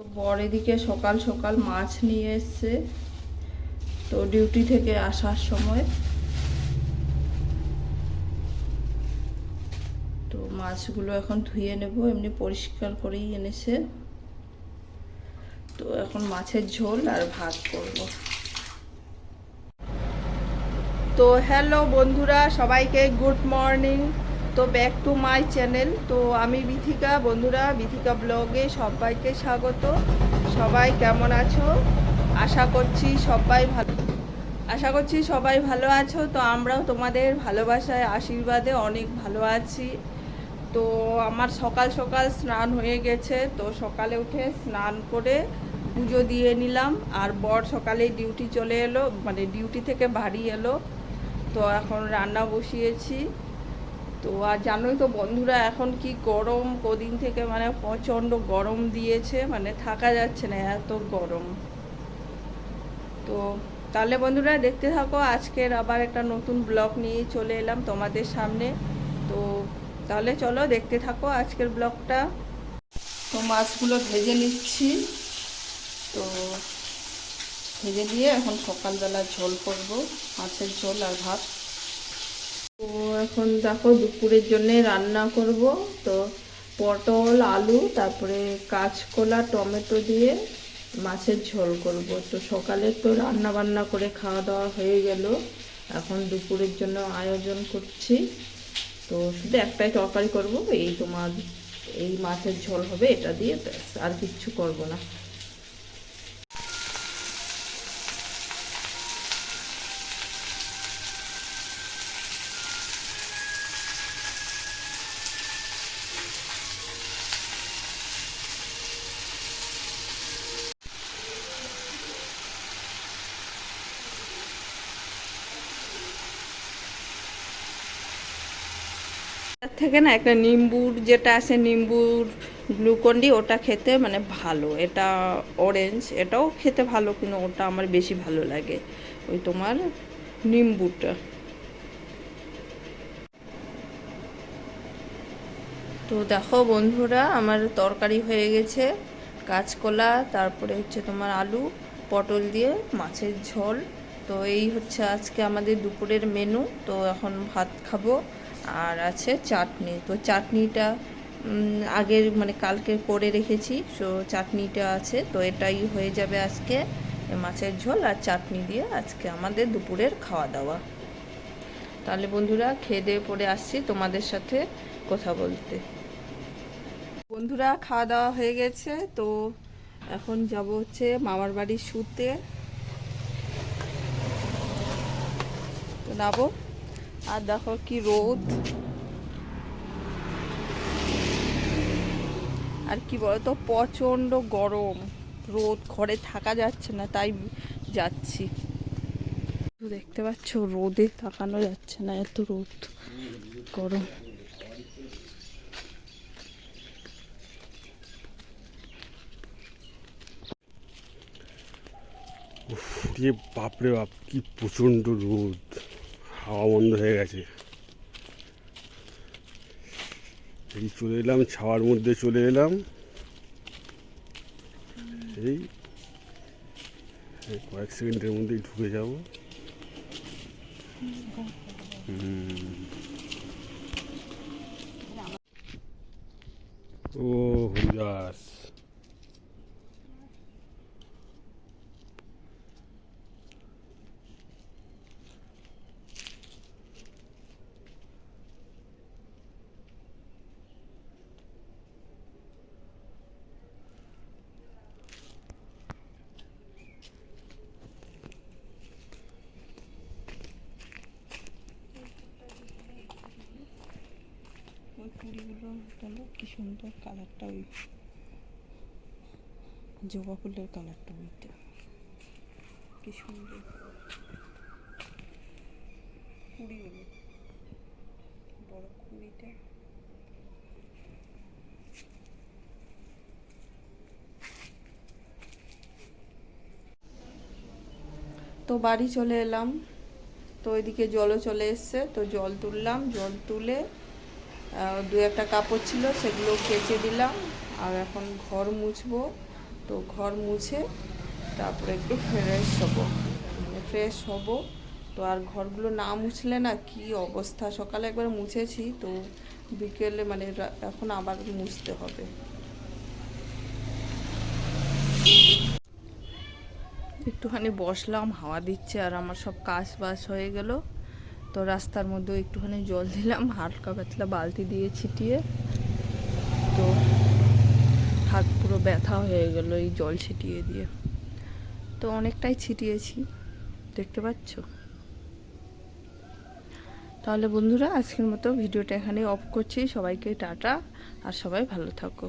তো বর এদিকে সকাল সকাল মাছ নিয়ে এসছে। তো ডিউটি থেকে আসার সময় তো মাছগুলো এখন ধুয়ে নেব, এমনি পরিষ্কার করেই এনেছে। তো এখন মাছের ঝোল আর ভাত করব। তো হ্যালো বন্ধুরা, সবাইকে গুড মর্নিং। তো ব্যাক টু মাই চ্যানেল তো আমি বিথিকা, বন্ধুরা, বিথিকা ব্লগে সবাইকে স্বাগত। সবাই কেমন আছো? আশা করছি সবাই ভালো আশা করছি সবাই ভালো আছো। তো আমরাও তোমাদের ভালোবাসায়, আশীর্বাদে অনেক ভালো আছি। তো আমার সকাল সকাল স্নান হয়ে গেছে। তো সকালে উঠে স্নান করে পুজো দিয়ে নিলাম। আর বর সকালে ডিউটি চলে এলো মানে ডিউটি থেকে বাড়ি এলো। তো এখন রান্না বসিয়েছি। তো আর জানোই তো বন্ধুরা, এখন কি গরম, কদিন থেকে মানে প্রচণ্ড গরম দিয়েছে মানে থাকা যাচ্ছে না এত গরম। তো তাহলে বন্ধুরা দেখতে থাকো, আজকের আবার একটা নতুন ব্লগ নিয়ে চলে এলাম তোমাদের সামনে। তো তাহলে চলো দেখতে থাকো আজকের ব্লগটা। তো মাছগুলো ভেজে নিচ্ছি। তো ভেজে দিয়ে এখন সকালবেলা ঝোল করব, মাছের ঝোল আর ভাত। তো এখন দেখো দুপুরের জন্য রান্না করব। তো পটল, আলু, তারপরে কাঁচকলা, টমেটো দিয়ে মাছের ঝোল করব। তো সকালে তো রান্না বান্না করে খাওয়া দাওয়া হয়ে গেল। এখন দুপুরের জন্য আয়োজন করছি। তো শুধু একটাই তরকারি করব, এই তোমার এই মাছের ঝোল হবে এটা দিয়ে আর কিচ্ছু করব না। থেকে না একটা নিম্বুর যেটা আছে, নিম্বুর গ্লুকন্ডি ওটা খেতে মানে ভালো। এটা অরেঞ্জ এটাও খেতে ভালো, কিন্তু ওটা আমার বেশি ভালো লাগে। ওই তোমার নিম্বুটা। তো দেখো বন্ধুরা, আমার তরকারি হয়ে গেছে, কাঁচকলা, তারপরে হচ্ছে তোমার আলু, পটল দিয়ে মাছের ঝোল। তো এই হচ্ছে আজকে আমাদের দুপুরের মেনু তো এখন ভাত খাব। আর আছে চাটনি। তো চাটনিটা আগের মানে কালকে করে রেখেছি সো চাটনিটা আছে। তো এটাই হয়ে যাবে আজকে মাছের ঝোল আর চাটনি দিয়ে আজকে আমাদের দুপুরের খাওয়া দাওয়া তাহলে বন্ধুরা, খেয়ে দিয়ে পরে আসছি তোমাদের সাথে কথা বলতে। বন্ধুরা খাওয়া দাওয়া হয়ে গেছে, তো এখন যাব হচ্ছে মামার বাড়ি শুতে। তো যাব আর দেখো কি রোদ। আর কি বলতো, প্রচণ্ড গরম। রোদ ঘরে থাকা যাচ্ছে না, তাই যাচ্ছি। দেখতে পাচ্ছ, রোদে তাকানো যাচ্ছে না, এত রোদ, গরম। বাপরে বাপ, কি প্রচণ্ড রোদ। হাওয়া বন্ধ হয়ে গেছে। এই চলে এলাম, ছাওয়ার মধ্যে চলে এলাম। এই কয়েক সেকেন্ডের মধ্যেই ঢুকে যাব। ও হরিদাস ওই কুড়িগুলো কি সুন্দর কালারটা ওই জবা ফুলের কালারটা ওইটা। কি সুন্দর। কুড়িগুলো বড় কুড়িটা তো বাড়ি চলে এলাম। তো ওইদিকে জলও চলে এসছে, তো জল তুললাম, জল তুলে দু একটা কাপড় ছিল, সেগুলো কেচে দিলাম। আর এখন ঘর মুছবো। তো ঘর মুছে তারপরে একটু ফ্রেশ হব। ফ্রেশ হব। তো আর ঘরগুলো না মুছলে না কি অবস্থা? সকালে একবার মুছেছি, তো বিকেলে মানে এখন আবার মুছতে হবে। একটুখানি বসলাম, হাওয়া দিচ্ছে আর আমার সব কাজ বাস হয়ে গেল। তো রাস্তার মধ্যে একটুখানি জল দিলাম, হালকা পাতলা বালতি দিয়ে ছিটিয়ে। তো হাত পুরো ব্যথা হয়ে গেল এই জল ছিটিয়ে দিয়ে। তো অনেকটাই ছিটিয়েছি, দেখতে পাচ্ছ? তাহলে বন্ধুরা, আজকের মতো ভিডিওটা এখানে অফ করছি। সবাইকে টাটা, আর সবাই ভালো থাকো।